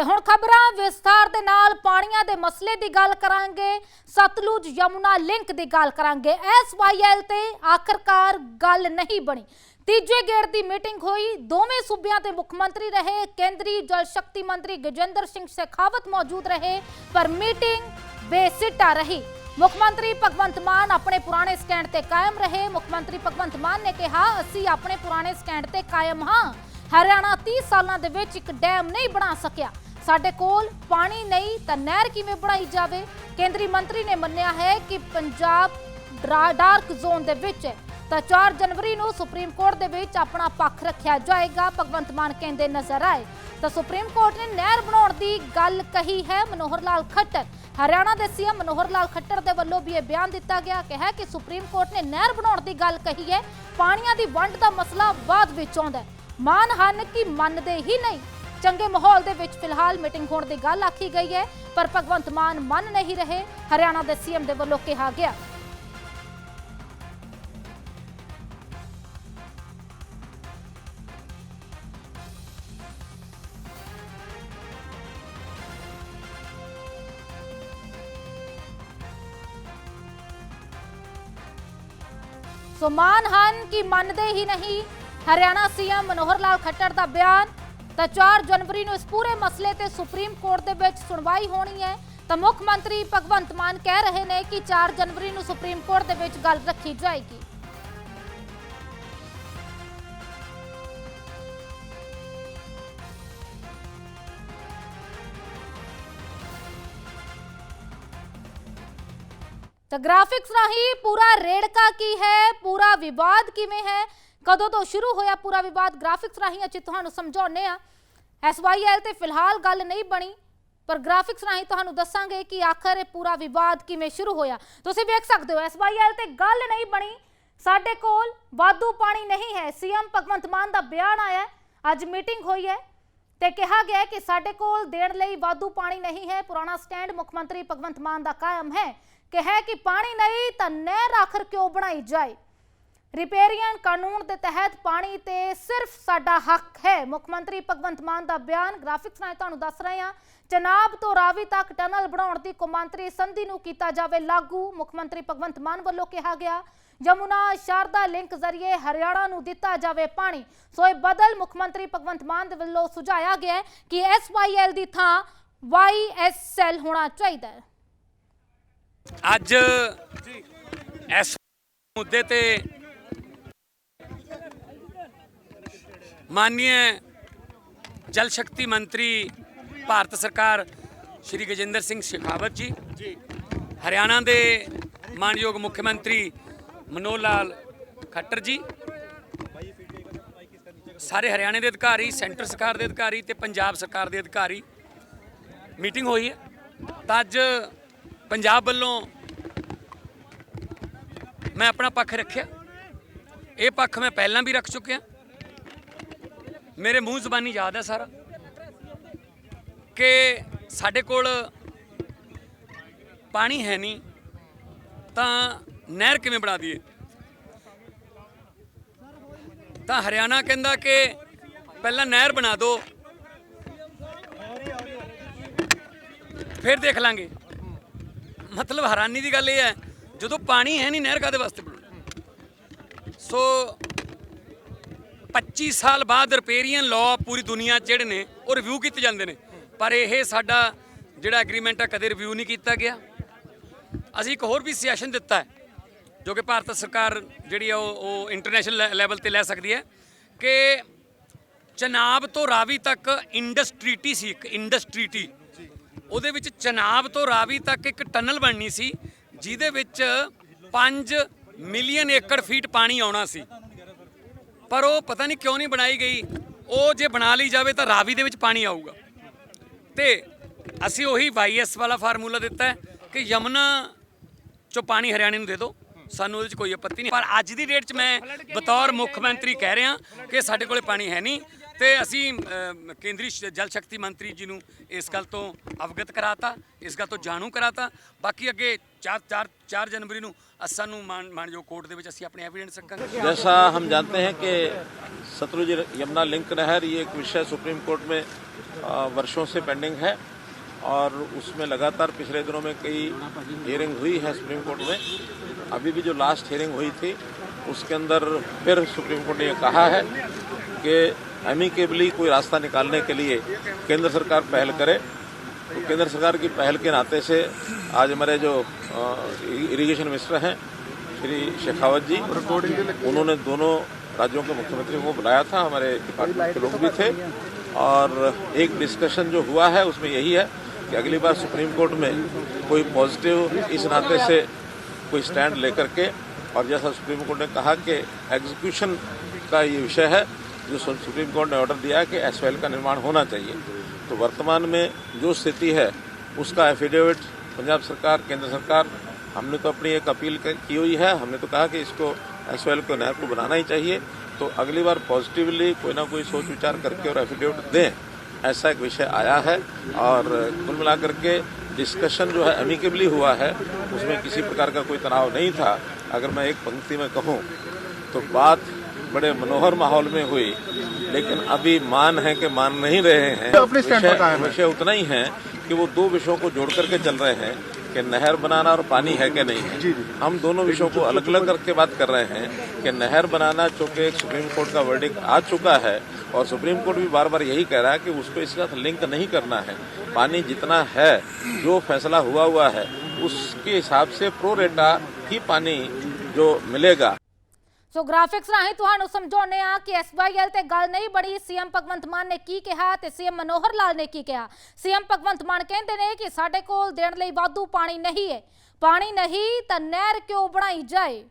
ਤੇ ਹੁਣ ਖਬਰਾਂ ਵਿਸਥਾਰ ਦੇ ਨਾਲ ਪਾਣੀਆਂ ਦੇ ਮਸਲੇ ਦੀ ਗੱਲ ਕਰਾਂਗੇ, ਸਤਲੁਜ ਯਮੁਨਾ ਲਿੰਕ ਦੀ ਗੱਲ ਕਰਾਂਗੇ। ਐਸਵਾਈਐਲ ਤੇ ਆਖਰਕਾਰ ਗੱਲ ਨਹੀਂ ਬਣੀ। ਤੀਜੇ ਗੇੜ ਦੀ ਮੀਟਿੰਗ ਹੋਈ, ਦੋਵੇਂ ਸੂਬਿਆਂ ਦੇ ਮੁੱਖ ਮੰਤਰੀ ਰਹੇ, ਕੇਂਦਰੀ ਜਲ ਸ਼ਕਤੀ ਮੰਤਰੀ ਗਜੇਂਦਰ ਸਿੰਘ ਸ਼ੇਖਾਵਤ ਮੌਜੂਦ ਰਹੇ, ਪਰ ਮੀਟਿੰਗ ਬੇਸਿੱਟਾ ਰਹੀ। ਮੁੱਖ ਮੰਤਰੀ ਭਗਵੰਤ ਮਾਨ ਆਪਣੇ ਪੁਰਾਣੇ ਸਟੈਂਡ ਤੇ ਕਾਇਮ ਰਹੇ। ਮੁੱਖ ਮੰਤਰੀ ਭਗਵੰਤ ਮਾਨ ਨੇ ਕਿਹਾ, ਅਸੀਂ ਆਪਣੇ ਪੁਰਾਣੇ ਸਟੈਂਡ ਤੇ ਕਾਇਮ ਹਾਂ। ਹਰਿਆਣਾ 30 ਸਾਲਾਂ ਦੇ ਵਿੱਚ ਇੱਕ ਡੈਮ ਨਹੀਂ ਬਣਾ ਸਕਿਆ। ਸਾਡੇ ਕੋਲ ਪਾਣੀ ਨਹੀਂ ਤਾਂ ਨਹਿਰ ਕਿਵੇਂ ਬਣਾਈ ਜਾਵੇ? ਕੇਂਦਰੀ ਮੰਤਰੀ ਨੇ ਮੰਨਿਆ ਹੈ ਕਿ ਪੰਜਾਬ ਡਾਰਕ ਜ਼ੋਨ ਦੇ ਵਿੱਚ ਹੈ ਤਾਂ 4 ਜਨਵਰੀ ਨੂੰ ਸੁਪਰੀਮ ਕੋਰਟ ਦੇ ਵਿੱਚ ਆਪਣਾ ਪੱਖ ਰੱਖਿਆ ਜਾਏਗਾ, ਭਗਵੰਤ ਮਾਨ ਕਹਿੰਦੇ ਨਜ਼ਰ ਆਏ। ਤਾਂ ਸੁਪਰੀਮ ਕੋਰਟ ਨੇ ਨਹਿਰ ਬਣਾਉਣ ਦੀ ਗੱਲ ਕਹੀ ਹੈ, ਮਨੋਹਰ ਲਾਲ ਖੱਟਰ। ਹਰਿਆਣਾ ਦੇ ਸੀਐਮ ਮਨੋਹਰ ਲਾਲ ਖੱਟਰ ਦੇ ਵੱਲੋਂ ਵੀ ਇਹ ਬਿਆਨ ਦਿੱਤਾ ਗਿਆ ਕਿ ਹੈ ਕਿ ਸੁਪਰੀਮ ਕੋਰਟ ਨੇ ਨਹਿਰ ਬਣਾਉਣ ਦੀ ਗੱਲ ਕਹੀ ਹੈ, ਪਾਣੀਆਂ ਦੀ ਵੰਡ ਦਾ ਮਸਲਾ ਬਾਅਦ ਵਿੱਚ ਆਉਂਦਾ ਹੈ। ਮਾਨ ਹਨ ਕਿ ਮੰਨਦੇ ਹੀ ਨਹੀਂ। ਚੰਗੇ ਮਾਹੌਲ ਦੇ ਵਿੱਚ ਫਿਲਹਾਲ ਮੀਟਿੰਗ ਹੋਣ ਦੀ ਗੱਲ ਆਖੀ ਗਈ ਹੈ, ਪਰ ਭਗਵੰਤ ਮਾਨ ਮੰਨ ਨਹੀਂ ਰਹੇ, ਹਰਿਆਣਾ ਦੇ ਸੀਐਮ ਦੇ ਵੱਲੋਂ ਕਿਹਾ ਗਿਆ। ਸੋ ਮਾਨ ਹਨ ਕਿ ਮੰਨਦੇ ਹੀ ਨਹੀਂ, ਹਰਿਆਣਾ ਸੀਐਮ ਮਨੋਹਰ ਲਾਲ ਖੱਟਰ ਦਾ ਬਿਆਨ ਤਾਂ 4 ਜਨਵਰੀ ਨੂੰ ਇਸ ਪੂਰੇ ਮਸਲੇ ਤੇ ਸੁਪਰੀਮ ਕੋਰਟ ਦੇ ਵਿੱਚ ਸੁਣਵਾਈ ਹੋਣੀ ਹੈ। ਤਾਂ ਮੁੱਖ ਮੰਤਰੀ ਭਗਵੰਤ ਮਾਨ ਕਹਿ ਰਹੇ ਨੇ ਕਿ 4 ਜਨਵਰੀ ਨੂੰ ਸੁਪਰੀਮ ਕੋਰਟ ਦੇ ਵਿੱਚ ਗੱਲ ਰੱਖੀ ਜਾਏਗੀ। ਤਾਂ ਗ੍ਰਾਫਿਕਸ ਰਾਹੀਂ ਪੂਰਾ ਰੇੜਕਾ ਕੀ ਹੈ? ਪੂਰਾ ਵਿਵਾਦ ਕਿਵੇਂ ਹੈ? ਕਦੋਂ ਤੋਂ ਸ਼ੁਰੂ ਹੋਇਆ ਪੂਰਾ ਵਿਵਾਦ? ਗ੍ਰਾਫਿਕਸ ਰਾਹੀਂ ਅਸੀਂ ਤੁਹਾਨੂੰ ਸਮਝਾਉਨੇ ਆ ਐਸਵਾਈਐਲ ਤੇ ਫਿਲਹਾਲ ਗੱਲ ਨਹੀਂ ਬਣੀ, ਪਰ ਗ੍ਰਾਫਿਕਸ ਰਾਹੀਂ ਤੁਹਾਨੂੰ ਦੱਸਾਂਗੇ ਕਿ ਆਖਰ ਇਹ ਪੂਰਾ ਵਿਵਾਦ ਕਿਵੇਂ ਸ਼ੁਰੂ ਹੋਇਆ। ਤੁਸੀਂ ਵੇਖ ਸਕਦੇ ਹੋ ਐਸਵਾਈਐਲ ਤੇ ਗੱਲ ਨਹੀਂ ਬਣੀ। ਸਾਡੇ ਕੋਲ ਵਾਧੂ ਪਾਣੀ ਨਹੀਂ ਹੈ। ਸੀਐਮ ਭਗਵੰਤ ਮਾਨ ਦਾ ਬਿਆਨ ਆਇਆ, ਅੱਜ ਮੀਟਿੰਗ ਹੋਈ ਹੈ ਤੇ ਕਿਹਾ ਗਿਆ ਕਿ ਸਾਡੇ ਕੋਲ ਦੇਣ ਲਈ ਵਾਧੂ ਪਾਣੀ ਨਹੀਂ ਹੈ। ਪੁਰਾਣਾ ਸਟੈਂਡ ਮੁੱਖ ਮੰਤਰੀ ਭਗਵੰਤ ਮਾਨ ਦਾ ਕਾਇਮ ਹੈ। ਕਿ ਹੈ ਕਿ ਪਾਣੀ ਨਹੀਂ ਤਾਂ ਨਹਿਰ ਆਖਰ ਕਿਉਂ ਬਣਾਈ ਜਾਏ? ਰਿਪੇਰੀਅਨ ਕਾਨੂੰਨ ਦੇ ਤਹਿਤ ਪਾਣੀ ਤੇ ਸਿਰਫ ਸਾਡਾ ਹੱਕ ਹੈ। ਮੁੱਖ ਮੰਤਰੀ ਭਗਵੰਤ ਮਾਨ ਦਾ ਬਿਆਨ ਗ੍ਰਾਫਿਕਸ ਨਾਲ ਤੁਹਾਨੂੰ ਦੱਸ ਰਹੇ ਹਾਂ। ਚਨਾਬ ਤੋਂ ਰਾਵੀ ਤੱਕ ਟਨਲ ਬਣਾਉਣ ਦੀ ਕੌਮਾਂਤਰੀ ਸੰਧੀ ਨੂੰ ਕੀਤਾ ਜਾਵੇ ਲਾਗੂ, ਮੁੱਖ ਮੰਤਰੀ ਭਗਵੰਤ ਮਾਨ ਵੱਲੋਂ ਕਿਹਾ ਗਿਆ। ਯਮੁਨਾ ਸ਼ਾਰਦਾ ਲਿੰਕ ਜ਼ਰੀਏ ਹਰਿਆਣਾ ਨੂੰ ਦਿੱਤਾ ਜਾਵੇ ਪਾਣੀ। ਸੋ ਇਹ ਬਦਲ ਮੁੱਖ ਮੰਤਰੀ ਭਗਵੰਤ ਮਾਨ ਦੇ ਵੱਲੋਂ ਸੁਝਾਇਆ ਗਿਆ ਹੈ ਕਿ ਐਸਵਾਈਐਲ ਦੀ ਥਾਂ ਵਾਈਐਸਐਲ ਹੋਣਾ ਚਾਹੀਦਾ ਹੈ। ਅੱਜ ਇਸ ਮੁੱਦੇ ਤੇ ਮਾਨनीय ਜਲ ਸ਼ਕਤੀ ਮੰਤਰੀ ਭਾਰਤ ਸਰਕਾਰ ਸ਼੍ਰੀ ਗਜਿੰਦਰ ਸਿੰਘ ਸ਼ੇਖਾਵਤ ਜੀ ਜੀ ਹਰਿਆਣਾ ਦੇ ਮਾਨਯੋਗ ਮੁੱਖ ਮੰਤਰੀ ਮਨੋਹਰ ਲਾਲ ਖੱਟਰ ਜੀ ਸਾਰੇ ਹਰਿਆਣੇ ਦੇ ਅਧਿਕਾਰੀ ਸੈਂਟਰ ਸਰਕਾਰ ਦੇ ਅਧਿਕਾਰੀ ਤੇ ਪੰਜਾਬ ਸਰਕਾਰ ਦੇ ਅਧਿਕਾਰੀ ਮੀਟਿੰਗ ਹੋਈ ਹੈ ਤਾਂ ਅੱਜ ਪੰਜਾਬ ਵੱਲੋਂ ਮੈਂ ਆਪਣਾ ਪੱਖ ਰੱਖਿਆ ਇਹ ਪੱਖ ਮੈਂ ਪਹਿਲਾਂ ਵੀ ਰੱਖ ਚੁੱਕਿਆ ਮੇਰੇ ਮੂੰਹ ਜ਼ਬਾਨੀ ਯਾਦ ਹੈ ਸਾਰਾ। ਕਿ ਸਾਡੇ ਕੋਲ ਪਾਣੀ ਹੈ ਨਹੀਂ, ਤਾਂ ਨਹਿਰ ਕਿਵੇਂ ਬਣਾ ਦਈਏ? ਤਾਂ ਹਰਿਆਣਾ ਕਹਿੰਦਾ ਕਿ ਪਹਿਲਾਂ ਨਹਿਰ ਬਣਾ ਦਿਓ ਫਿਰ ਦੇਖ ਲਾਂਗੇ। ਮਤਲਬ ਹੈਰਾਨੀ ਦੀ ਗੱਲ ਇਹ ਹੈ, ਜਦੋਂ ਪਾਣੀ ਹੈ ਨਹੀਂ, ਨਹਿਰ ਕਾਦੇ ਵਾਸਤੇ ਸੋ 25 ਸਾਲ ਬਾਅਦ ਰਿਪੇਰੀਅਨ ਲਾਅ ਪੂਰੀ ਦੁਨੀਆ 'ਚ ਜਿਹੜੇ ਨੇ, ਉਹ ਰਿਵਿਊ ਕੀਤੇ ਜਾਂਦੇ ਨੇ। ਪਰ ਇਹ ਸਾਡਾ ਜਿਹੜਾ ਐਗਰੀਮੈਂਟ ਆ, ਕਦੇ ਰਿਵਿਊ ਨਹੀਂ ਕੀਤਾ ਗਿਆ। ਅਸੀਂ ਇੱਕ ਹੋਰ ਵੀ ਸਜੈਸ਼ਨ ਦਿੱਤਾ ਹੈ, ਜੋ ਕਿ ਭਾਰਤ ਸਰਕਾਰ ਜਿਹੜੀ ਆ, ਉਹ ਉਹ ਇੰਟਰਨੈਸ਼ਨਲ ਲੈਵਲ ਤੇ ਲੈ ਸਕਦੀ ਹੈ, ਕਿ ਚਨਾਬ ਤੋਂ ਰਾਵੀ ਤੱਕ ਇੰਡਸਟਰੀਟੀ ਸੀ, ਇੱਕ ਇੰਡਸਟਰੀਟੀ ਉਹਦੇ ਵਿੱਚ ਚਨਾਬ ਤੋਂ ਰਾਵੀ ਤੱਕ ਇੱਕ ਟਨਲ ਬਣਨੀ ਸੀ, ਜਿਹਦੇ ਵਿੱਚ 5 ਮਿਲੀਅਨ ਏਕੜ ਫੀਟ ਪਾਣੀ ਆਉਣਾ ਸੀ। ਪਰ ਉਹ ਪਤਾ ਨਹੀਂ ਕਿਉਂ ਨਹੀਂ ਬਣਾਈ ਗਈ। ਉਹ ਜੇ ਬਣਾ ਲਈ ਜਾਵੇ ਤਾਂ ਰਾਵੀ ਦੇ ਵਿੱਚ ਪਾਣੀ ਆਊਗਾ। ਤੇ ਅਸੀਂ ਉਹੀ ਵਾਈਐਸ ਵਾਲਾ ਫਾਰਮੂਲਾ ਦਿੱਤਾ ਕਿ ਯਮਨਾ ਚੋਂ ਪਾਣੀ ਹਰਿਆਣੇ ਨੂੰ ਦੇ ਦਿਓ। ਸਾਨੂੰ ਉਹਦੇ 'ਚ ਕੋਈ ਆਪੱਤੀ ਨਹੀਂ। ਪਰ ਅੱਜ ਦੀ ਡੇਟ 'ਚ ਮੈਂ ਬਤੌਰ ਮੁੱਖ ਮੰਤਰੀ ਕਹਿ ਰਿਹਾ ਕਿ ਸਾਡੇ ਕੋਲੇ ਪਾਣੀ ਹੈ ਨਹੀਂ। ਤੇ ਅਸੀਂ ਕੇਂਦਰੀ ਜਲ ਸ਼ਕਤੀ ਮੰਤਰੀ ਜੀ ਨੂੰ ਇਸ ਗੱਲ ਤੋਂ ਅਵਗਤ ਕਰਾਤਾ, ਇਸ ਗੱਲ ਤੋਂ ਜਾਣੂ ਕਰਾਤਾ। ਬਾਕੀ ਅੱਗੇ 4 4 4 ਜਨਵਰੀ ਨੂੰ ਅ- ਸਾਨੂੰ ਮਾਨ ਮਾਨਯੋਗ ਕੋਰਟ ਦੇ ਵਿੱਚ ਅਸੀਂ ਆਪਣੇ ਐਵੀਡੈਂਸ ਰੱਖਾਂਗੇ जैसा हम जानते हैं कि सतलुज यमुना लिंक नहर ये एक विषय सुप्रीम कोर्ट में आ, वर्षों से पेंडिंग है और उसमें लगातार पिछले दिनों में कई हियरिंग हुई है सुप्रीम कोर्ट में अभी भी जो लास्ट हियरिंग हुई थी उसके अंदर फिर सुप्रीम कोर्ट ने ये कहा है कि एमिकेबली कोई रास्ता निकालने के लिए केंद्र सरकार पहल करे तो केंद्र सरकार की पहल के नाते से आज हमारे जो इरिगेशन मिनिस्टर हैं, श्री शेखावत जी, उन्होंने दोनों राज्यों के मुख्यमंत्रियों को बुलाया था, हमारे डिपार्टमेंट के लोग भी थे, और एक डिस्कशन जो हुआ है, उसमें यही है कि अगली बार सुप्रीम कोर्ट में कोई पॉजिटिव इस नाते से कोई स्टैंड लेकर के, और जैसा सुप्रीम कोर्ट ने कहा कि एग्जीक्यूशन का ये विषय है, जो सुप्रीम कोर्ट ने ऑर्डर दिया कि एसएल का निर्माण होना चाहिए। तो वर्तमान में जो स्थिति है, उसका एफिडेविट पंजाब सरकार केंद्र सरकार हमने तो अपनी एक अपील की हुई है। हमने तो कहा कि इसको एस को नहर को बनाना ही चाहिए। तो अगली बार पॉजिटिवली कोई ना कोई सोच विचार करके और एफिडेविट दें ऐसा एक विषय आया है। और कुल मिलाकर के डिस्कशन जो है अमिकेबली हुआ है उसमें किसी प्रकार का कोई तनाव नहीं था। अगर मैं एक पंक्ति में कहूँ तो बात बड़े मनोहर माहौल में हुई लेकिन अभी मान है कि मान नहीं रहे हैं। है। विषय उतना ही है कि वो दो विषयों को जोड़ करके चल रहे हैं कि नहर बनाना और पानी है कि नहीं है। हम दोनों विषयों को अलग अलग करके बात कर रहे हैं कि नहर बनाना चूँकि एक सुप्रीम कोर्ट का वर्डिक आ चुका है और सुप्रीम कोर्ट भी बार बार यही कह रहा है कि उसको इसके साथ लिंक नहीं करना है। पानी जितना है जो फैसला हुआ हुआ है उसके हिसाब से प्रो रेटा ही पानी जो मिलेगा ਸੋ ਗ੍ਰਾਫਿਕਸ ਰਾਹੀਂ ਤੁਹਾਨੂੰ ਸਮਝਾਉਂਦੇ ਆ ਕਿ ਐਸਵਾਈਐਲ ਤੇ ਗੱਲ ਨਹੀਂ ਬੜੀ ਸੀਐਮ ਭਗਵੰਤ ਮਾਨ ਨੇ ਕੀ ਕਿਹਾ ਤੇ ਸੀਐਮ ਮਨੋਹਰ ਲਾਲ ਨੇ ਕੀ ਕਿਹਾ? ਸੀਐਮ ਭਗਵੰਤ ਮਾਨ ਕਹਿੰਦੇ ਨੇ ਕਿ ਸਾਡੇ ਕੋਲ ਦੇਣ ਲਈ ਵਾਧੂ ਪਾਣੀ ਨਹੀਂ ਹੈ ਪਾਣੀ ਨਹੀਂ ਤਾਂ ਨਹਿਰ ਕਿਉਂ ਬਣਾਈ ਜਾਏ?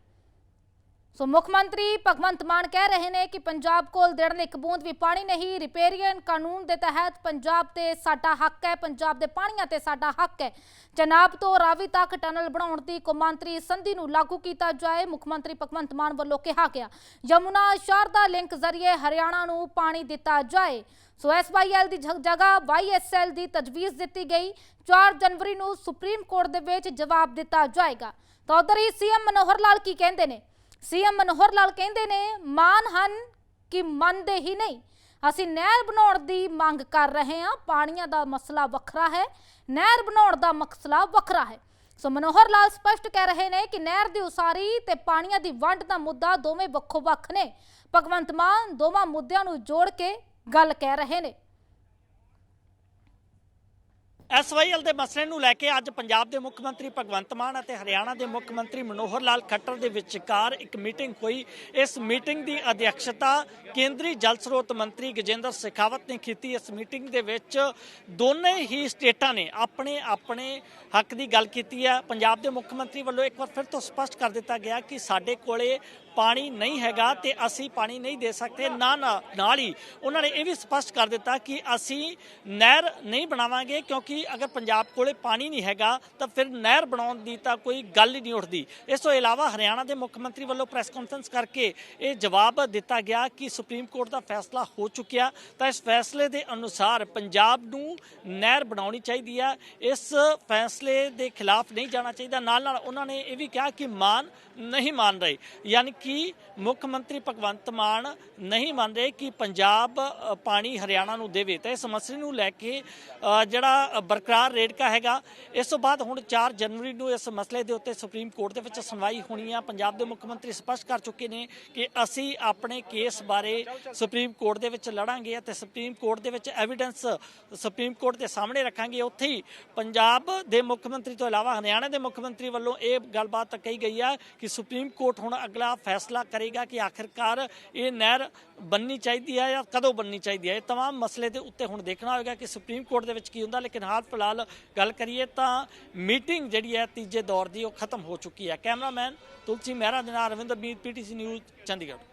ਸੋ ਮੁੱਖ ਮੰਤਰੀ ਭਗਵੰਤ ਮਾਨ ਕਹਿ ਰਹੇ ਨੇ ਕਿ ਪੰਜਾਬ ਕੋਲ ਦੇਣ ਇੱਕ ਬੂੰਦ ਵੀ ਪਾਣੀ ਨਹੀਂ, ਰਿਪੇਰੀਅਨ ਕਾਨੂੰਨ ਦੇ ਤਹਿਤ ਪੰਜਾਬ ਤੇ ਸਾਡਾ ਹੱਕ ਹੈ, ਪੰਜਾਬ ਦੇ ਪਾਣੀਆਂ ਤੇ ਸਾਡਾ ਹੱਕ ਹੈ। ਜਨਾਬ ਤੋਂ ਰਾਵੀ ਤੱਕ ਟਨਲ ਬਣਾਉਣ ਦੀ ਕੌਮਾਂਤਰੀ ਸੰਧੀ ਨੂੰ ਲਾਗੂ ਕੀਤਾ ਜਾਏ, ਮੁੱਖ ਮੰਤਰੀ ਭਗਵੰਤ ਮਾਨ ਵੱਲੋਂ ਕਿਹਾ ਗਿਆ। ਯਮੁਨਾ ਸ਼ਾਰਦਾ ਲਿੰਕ ਜ਼ਰੀਏ ਹਰਿਆਣਾ ਨੂੰ ਪਾਣੀ ਦਿੱਤਾ ਜਾਏ। ਸੋ ਐਸਵਾਈਐਲ ਦੀ ਜ- ਜਗ੍ਹਾ ਵਾਈਐਸਐਲ ਦੀ ਤਜਵੀਜ਼ ਦਿੱਤੀ ਗਈ। 4 ਜਨਵਰੀ ਨੂੰ ਸੁਪਰੀਮ ਕੋਰਟ ਦੇ ਵਿੱਚ ਜਵਾਬ ਦਿੱਤਾ ਜਾਏਗਾ। ਤਾਂ ਉਧਰ ਹੀ ਸੀਐਮ ਮਨੋਹਰ ਲਾਲ ਕੀ ਕਹਿੰਦੇ ਨੇ? ਸੀਐਮ ਮਨੋਹਰ ਲਾਲ ਕਹਿੰਦੇ ਨੇ ਮਾਨ ਹਨ ਕਿ ਮੰਨਦੇ ਹੀ ਨਹੀਂ। ਅਸੀਂ ਨਹਿਰ ਬਣਾਉਣ ਦੀ ਮੰਗ ਕਰ ਰਹੇ ਹਾਂ, ਪਾਣੀਆਂ ਦਾ ਮਸਲਾ ਵੱਖਰਾ ਹੈ, ਨਹਿਰ ਬਣਾਉਣ ਦਾ ਮਸਲਾ ਵੱਖਰਾ ਹੈ। ਸੋ ਮਨੋਹਰ ਲਾਲ ਸਪਸ਼ਟ ਕਹਿ ਰਹੇ ਨੇ ਕਿ ਨਹਿਰ ਦੀ ਉਸਾਰੀ ਤੇ ਪਾਣੀਆਂ ਦੀ ਵੰਡ ਦਾ ਮੁੱਦਾ ਦੋਵੇਂ ਵੱਖੋ ਵੱਖ ਨੇ। ਭਗਵੰਤ ਮਾਨ ਦੋਵਾਂ ਮੁੱਦਿਆਂ ਨੂੰ ਜੋੜ ਕੇ ਗੱਲ ਕਹਿ ਰਹੇ ਨੇ। ਐਸਵਾਈਐਲ ਦੇ ਮਸਲੇ ਨੂੰ ਲੈ ਕੇ ਅੱਜ ਪੰਜਾਬ ਦੇ ਮੁੱਖ ਮੰਤਰੀ ਭਗਵੰਤ ਮਾਨ ਅਤੇ ਹਰਿਆਣਾ ਦੇ ਮੁੱਖ ਮੰਤਰੀ ਮਨੋਹਰ ਲਾਲ ਖੱਟਰ ਦੇ ਵਿਚਕਾਰ ਇੱਕ ਮੀਟਿੰਗ ਹੋਈ। ਇਸ ਮੀਟਿੰਗ ਦੀ ਅਧਿਕਸ਼ਤਾ ਕੇਂਦਰੀ ਜਲ ਸਰੋਤ ਮੰਤਰੀ ਗਜੇਂਦਰ ਸ਼ੇਖਾਵਤ ਨੇ ਕੀਤੀ। ਇਸ ਮੀਟਿੰਗ ਦੇ ਵਿੱਚ ਦੋਨੇ ਹੀ ਸਟੇਟਾਂ ਨੇ ਆਪਣੇ ਆਪਣੇ ਹੱਕ ਦੀ ਗੱਲ ਕੀਤੀ ਹੈ। ਪੰਜਾਬ ਦੇ ਮੁੱਖ ਮੰਤਰੀ ਵੱਲੋਂ ਇੱਕ ਵਾਰ ਫਿਰ ਤੋਂ ਸਪਸ਼ਟ ਕਰ ਦਿੱਤਾ ਗਿਆ ਕਿ ਸਾਡੇ ਕੋਲੇ ਪਾਣੀ ਨਹੀਂ ਹੈਗਾ ਤੇ ਅਸੀਂ ਪਾਣੀ ਨਹੀਂ ਦੇ ਸਕਦੇ। ਨਾ ਨਾ, ਨਾਲ ਹੀ ਉਹਨਾਂ ਨੇ ਇਹ ਵੀ ਸਪਸ਼ਟ ਕਰ ਦਿੱਤਾ ਕਿ ਅਸੀਂ ਨਹਿਰ ਨਹੀਂ ਬਣਾਵਾਂਗੇ ਕਿਉਂਕਿ ਅਗਰ ਪੰਜਾਬ ਕੋਲੇ ਪਾਣੀ ਨਹੀਂ ਹੈਗਾ ਤਾਂ ਫਿਰ ਨਹਿਰ ਬਣਾਉਣ ਦੀ ਤਾਂ ਕੋਈ ਗੱਲ ਹੀ ਨਹੀਂ ਉੱਠਦੀ। ਇਸ ਤੋਂ ਇਲਾਵਾ ਹਰਿਆਣਾ ਦੇ ਮੁੱਖ ਮੰਤਰੀ ਵੱਲੋਂ ਪ੍ਰੈਸ ਕਾਨਫਰੰਸ ਕਰਕੇ ਇਹ ਜਵਾਬ ਦਿੱਤਾ ਗਿਆ ਕਿ ਸੁਪਰੀਮ ਕੋਰਟ ਦਾ ਫੈਸਲਾ ਹੋ ਚੁੱਕਿਆ। ਤਾਂ ਇਸ ਫੈਸਲੇ ਦੇ ਅਨੁਸਾਰ ਪੰਜਾਬ ਨੂੰ ਨਹਿਰ ਬਣਾਉਣੀ ਚਾਹੀਦੀ ਹੈ ਇਸ ਫੈਸਲੇ ਦੇ ਖਿਲਾਫ ਨਹੀਂ ਜਾਣਾ ਚਾਹੀਦਾ। ਨਾਲ ਨਾਲ ਉਹਨਾਂ ਨੇ ਇਹ ਵੀ ਕਿਹਾ ਕਿ ਮਾਨ ਨਹੀਂ ਮੰਨ ਰਹੇ। ਯਾਨੀ ਕਿ ਮੁੱਖ ਮੰਤਰੀ ਭਗਵੰਤ ਮਾਨ ਨਹੀਂ ਮੰਨ ਰਹੇ ਕਿ ਪੰਜਾਬ ਪਾਣੀ ਹਰਿਆਣਾ ਨੂੰ ਦੇਵੇ। ਤਾਂ ਇਸ ਮਸਲੇ ਨੂੰ ਲੈ ਕੇ ਜਿਹੜਾ ਬਰਕਰਾਰ ਰੇੜਕਾ ਹੈਗਾ। ਇਸ ਤੋਂ ਬਾਅਦ ਹੁਣ 4 ਜਨਵਰੀ ਨੂੰ ਇਸ ਮਸਲੇ ਦੇ ਉੱਤੇ ਸੁਪਰੀਮ ਕੋਰਟ ਦੇ ਵਿੱਚ ਸੁਣਵਾਈ ਹੋਣੀ ਆ। ਪੰਜਾਬ ਦੇ ਮੁੱਖ ਮੰਤਰੀ ਸਪਸ਼ਟ ਕਰ ਚੁੱਕੇ ਨੇ ਕਿ ਅਸੀਂ ਆਪਣੇ ਕੇਸ ਬਾਰੇ ਸੁਪਰੀਮ ਕੋਰਟ ਦੇ ਵਿੱਚ ਲੜਾਂਗੇ ਅਤੇ ਸੁਪਰੀਮ ਕੋਰਟ ਦੇ ਵਿੱਚ ਐਵੀਡੈਂਸ ਸੁਪਰੀਮ ਕੋਰਟ ਦੇ ਸਾਹਮਣੇ ਰੱਖਾਂਗੇ। ਉੱਥੇ ਹੀ ਪੰਜਾਬ ਦੇ ਮੁੱਖ ਮੰਤਰੀ ਤੋਂ ਇਲਾਵਾ ਹਰਿਆਣਾ ਦੇ ਮੁੱਖ ਮੰਤਰੀ ਵੱਲੋਂ ਇਹ ਗੱਲਬਾਤ ਕਹੀ ਗਈ ਆ ਕਿ ਸੁਪਰੀਮ ਕੋਰਟ ਹੁਣ ਅਗਲਾ ਫੈਸਲਾ ਕਰੇਗਾ ਕਿ ਆਖਿਰਕਾਰ ਇਹ ਨਹਿਰ ਬੰਨੀ ਚਾਹੀਦੀ ਹੈ ਜਾਂ ਕਦੋਂ ਬੰਨੀ ਚਾਹੀਦੀ ਹੈ ਇਹ तमाम ਮਸਲੇ ਦੇ ਉੱਤੇ ਹੁਣ ਦੇਖਣਾ ਹੋਵੇਗਾ ਕਿ ਸੁਪਰੀਮ ਕੋਰਟ ਦੇ ਵਿੱਚ ਕੀ ਹੁੰਦਾ ਲੇਕਿਨ ਹਾਲ ਫਿਲਹਾਲ ਗੱਲ ਕਰੀਏ ਤਾਂ ਮੀਟਿੰਗ ਜਿਹੜੀ ਹੈ ਤੀਜੇ ਦੌਰ ਦੀ ਉਹ ਖਤਮ ਹੋ ਚੁੱਕੀ ਹੈ ਕੈਮਰਾਮੈਨ ਤੁਲਸੀ ਮਹਿਰਾ ਦੇ ਨਾਲ Ravinder Meet PTC news Chandigarh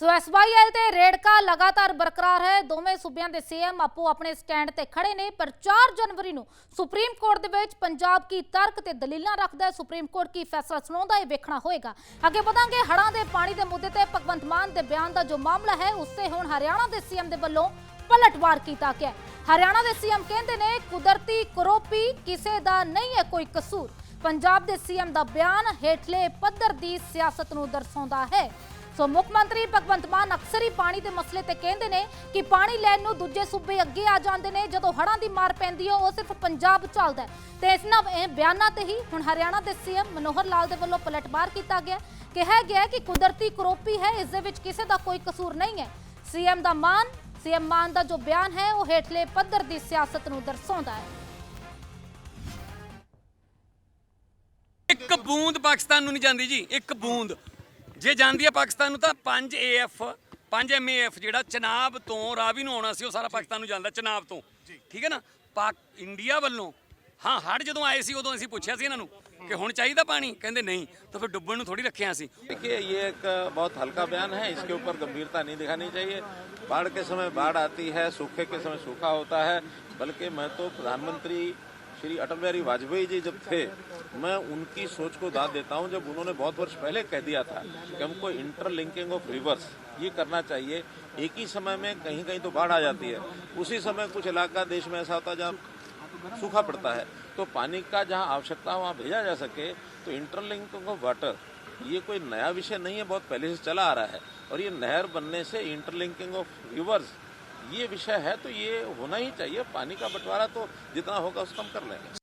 So SYL ਤੇ ਰੇੜਕਾ ਲਗਾਤਾਰ ਬਰਕਰਾਰ ਹੈ। ਦੋਵੇਂ ਸੂਬਿਆਂ ਦੇ ਸੀਐਮ ਆਪੋ ਆਪਣੇ ਸਟੈਂਡ ਤੇ ਖੜੇ ਨੇ, ਪਰ 4 ਜਨਵਰੀ ਨੂੰ ਸੁਪਰੀਮ ਕੋਰਟ ਦੇ ਵਿੱਚ ਪੰਜਾਬ ਕੀ ਤਰਕ ਤੇ ਦਲੀਲਾਂ ਰੱਖਦਾ ਹੈ, ਸੁਪਰੀਮ ਕੋਰਟ ਕੀ ਫੈਸਲਾ ਸੁਣਾਉਂਦਾ ਹੈ ਵੇਖਣਾ ਹੋਏਗਾ। ਅੱਗੇ ਵਧਾਂਗੇ ਹੜ੍ਹਾਂ ਦੇ ਪਾਣੀ ਦੇ ਮੁੱਦੇ ਤੇ। ਭਗਵੰਤ ਮਾਨ ਦੇ ਬਿਆਨ ਦਾ ਜੋ ਮਾਮਲਾ ਹੈ, ਉਸ ਤੇ ਹੁਣ ਹਰਿਆਣਾ ਦੇ ਸੀਐਮ ਦੇ ਵੱਲੋਂ ਪਲਟਵਾਰ ਕੀਤਾ ਗਿਆ। ਹਰਿਆਣਾ ਦੇ ਸੀਐਮ ਕਹਿੰਦੇ ਨੇ, ਕੁਦਰਤੀ ਕਰੋਪੀ ਕਿਸੇ ਦਾ ਨਹੀਂ ਹੈ ਕੋਈ ਕਸੂਰ। ਪੰਜਾਬ ਦੇ ਸੀਐਮ ਦਾ ਬਿਆਨ ਹੇਠਲੇ ਪੱਧਰ ਦੀ ਸਿਆਸਤ ਨੂੰ ਦਰਸਾਉਂਦਾ ਹੈ। ਸੋ ਮੁੱਖ ਮੰਤਰੀ ਭਗਵੰਤ ਮਾਨ ਅਕਸਰ ਹੀ ਪਾਣੀ ਦੇ ਮਸਲੇ ਤੇ ਕਹਿੰਦੇ ਨੇ ਕਿ ਪਾਣੀ ਲੈਣ ਨੂੰ ਦੂਜੇ ਸੂਬੇ ਅੱਗੇ ਆ ਜਾਂਦੇ ਨੇ, ਜਦੋਂ ਹੜ੍ਹਾਂ ਦੀ ਮਾਰ ਪੈਂਦੀ ਹੈ ਉਹ ਸਿਰਫ ਪੰਜਾਬ ਚੱਲਦਾ ਹੈ। ਤੇ ਇਹਨਾਂ ਇਹ ਬਿਆਨਾਂ ਤੇ ਹੀ ਹੁਣ ਹਰਿਆਣਾ ਦੇ ਸੀਐਮ ਮਨੋਹਰ ਲਾਲ ਦੇ ਵੱਲੋਂ ਪਲਟਵਾਰ ਕੀਤਾ ਗਿਆ। ਕਿਹਾ ਗਿਆ ਕਿ ਕੁਦਰਤੀ ਕਰੋਪੀ ਹੈ, ਇਸ ਦੇ ਵਿੱਚ ਕਿਸੇ ਦਾ ਕੋਈ ਕਸੂਰ ਨਹੀਂ ਹੈ। ਸੀਐਮ ਦਾ ਮਾਨ, ਸੀਐਮ ਮਾਨ ਦਾ ਜੋ ਬਿਆਨ ਹੈ, ਉਹ ਹੇਠਲੇ ਪੱਧਰ ਦੀ ਸਿਆਸਤ ਨੂੰ ਦਰਸਾਉਂਦਾ ਹੈ। ਇੱਕ ਬੂੰਦ ਪਾਕਿਸਤਾਨ ਨੂੰ ਨਹੀਂ ਜਾਂਦੀ ਜੀ, ਇੱਕ ਬੂੰਦ। ਜੇ ਜਾਂਦੀ ਹੈ ਪਾਕਿਸਤਾਨ ਨੂੰ ਤਾਂ 5 ਏਐਫ 5 ਐਮਏਐਫ ਜਿਹੜਾ ਚਨਾਬ ਤੋਂ ਰਾਵੀ ਨੂੰ ਆਉਣਾ ਸੀ ਉਹ ਸਾਰਾ ਪਾਕਿਸਤਾਨ ਨੂੰ ਜਾਂਦਾ ਚਨਾਬ ਤੋਂ ਠੀਕ ਹੈ ਨਾ ਪਾਕ ਇੰਡੀਆ ਵੱਲੋਂ ਹਾਂ ਹੜ ਜਦੋਂ ਆਏ ਸੀ ਉਦੋਂ ਅਸੀਂ ਪੁੱਛਿਆ ਸੀ ਇਹਨਾਂ ਨੂੰ ਕਿ ਹੁਣ ਚਾਹੀਦਾ ਪਾਣੀ ਕਹਿੰਦੇ ਨਹੀਂ ਤਾਂ ਫਿਰ ਡੁੱਬਣ ਨੂੰ ਥੋੜੀ ਰੱਖਿਆ ਸੀ देखिए ये एक बहुत हल्का बयान है इसके ऊपर गंभीरता नहीं दिखानी चाहिए बाढ़ के समय बाढ़ आती है सूखे के समय सूखा होता है बल्कि मैं तो प्रधानमंत्री श्री अटल बिहारी वाजपेयी जी जब थे, मैं उनकी सोच को दाद देता हूँ, जब उन्होंने बहुत वर्ष पहले कह दिया था कि हमको इंटरलिंकिंग ऑफ़ रिवर्स ये करना चाहिए। एक ही समय में कहीं कहीं तो बाढ़ आ जाती है। उसी समय कुछ इलाका देश में ऐसा होता है जहाँ सूखा पड़ता है। तो पानी का जहाँ आवश्यकता वहाँ भेजा जा सके तो इंटरलिंकिंग ऑफ़ वाटर ये कोई नया विषय नहीं है, बहुत पहले से चला आ रहा है। और ये नहर बनने से इंटरलिंकिंग ऑफ़ रिवर्स ये विषय है तो ये होना ही चाहिए पानी का बंटवारा तो जितना होगा उसको हम कर लेंगे